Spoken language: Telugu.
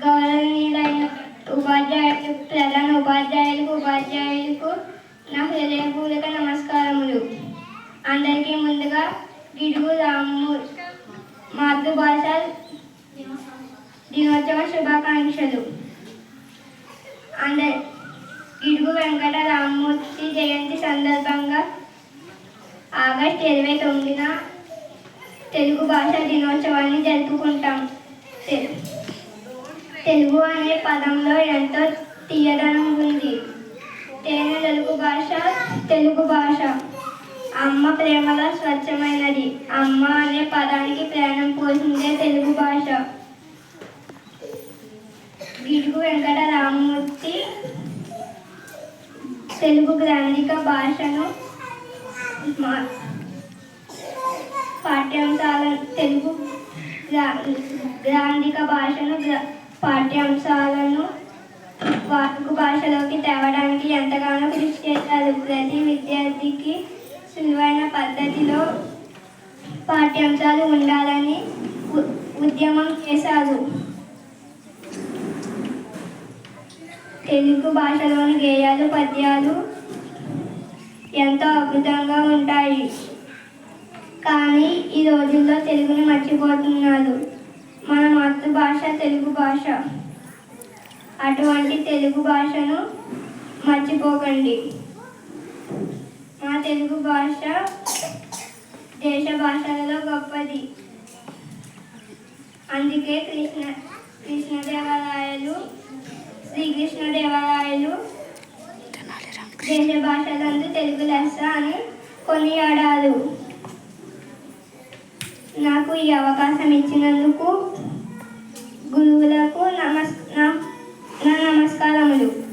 గౌరవనీయులైన ఉపాధ్యాయులు ప్రధాన ఉపాధ్యాయులకు ఉపాధ్యాయులకు నా హృదయపూర్వక నమస్కారములు. అందరికీ ముందుగా గిడుగు రాము మాతృభాష దినోత్సవ శుభాకాంక్షలు. అందరి గిడుగు వెంకట రామ్మూర్తి జయంతి సందర్భంగా ఆగస్ట్ ఇరవై తొమ్మిదిన తెలుగు భాష దినోత్సవాన్ని జరుపుకుంటాం. తె- తెలుగు అనే పదంలో ఎంతో తీయదనం ఉంది. తేనె తెలుగు భాష తెలుగు భాష. అమ్మ ప్రేమలో స్వచ్ఛమైనది. అమ్మ అనే పదానికి ప్రాణం పోసిందే తెలుగు భాష. గిడుగు వెంకట రామమూర్తి తెలుగు గ్రాంధిక భాషను మా- పాఠ్యాంశాల తెలుగు గ్రా- గ్రాంధిక భాషను పాఠ్యాంశాలను వాడుక భాషలోకి తేవడానికి ఎంతగానో కృషి చేశారు. ప్రతి విద్యార్థికి సులువైన పద్ధతిలో పాఠ్యాంశాలు ఉండాలని ఉ- ఉద్యమం చేశారు. తెలుగు భాషలోని గేయాలు పద్యాలు ఎంతో అద్భుతంగా ఉంటాయి. కానీ ఈ రోజుల్లో తెలుగుని మర్చిపోతున్నారు. మన మాతృభాష తెలుగు భాష. అటువంటి తెలుగు భాషను మర్చిపోకండి. మా తెలుగు భాష దేశ భాషలలో గొప్పది. అందుకే కృష్ణ కృష్ణదేవరాయలు శ్రీకృష్ణదేవరాయలు దేశ భాషలందు తెలుగు లెస్స అని కొనియాడారు. నాకు ఈ అవకాశం ఇచ్చినందుకు trabalhou.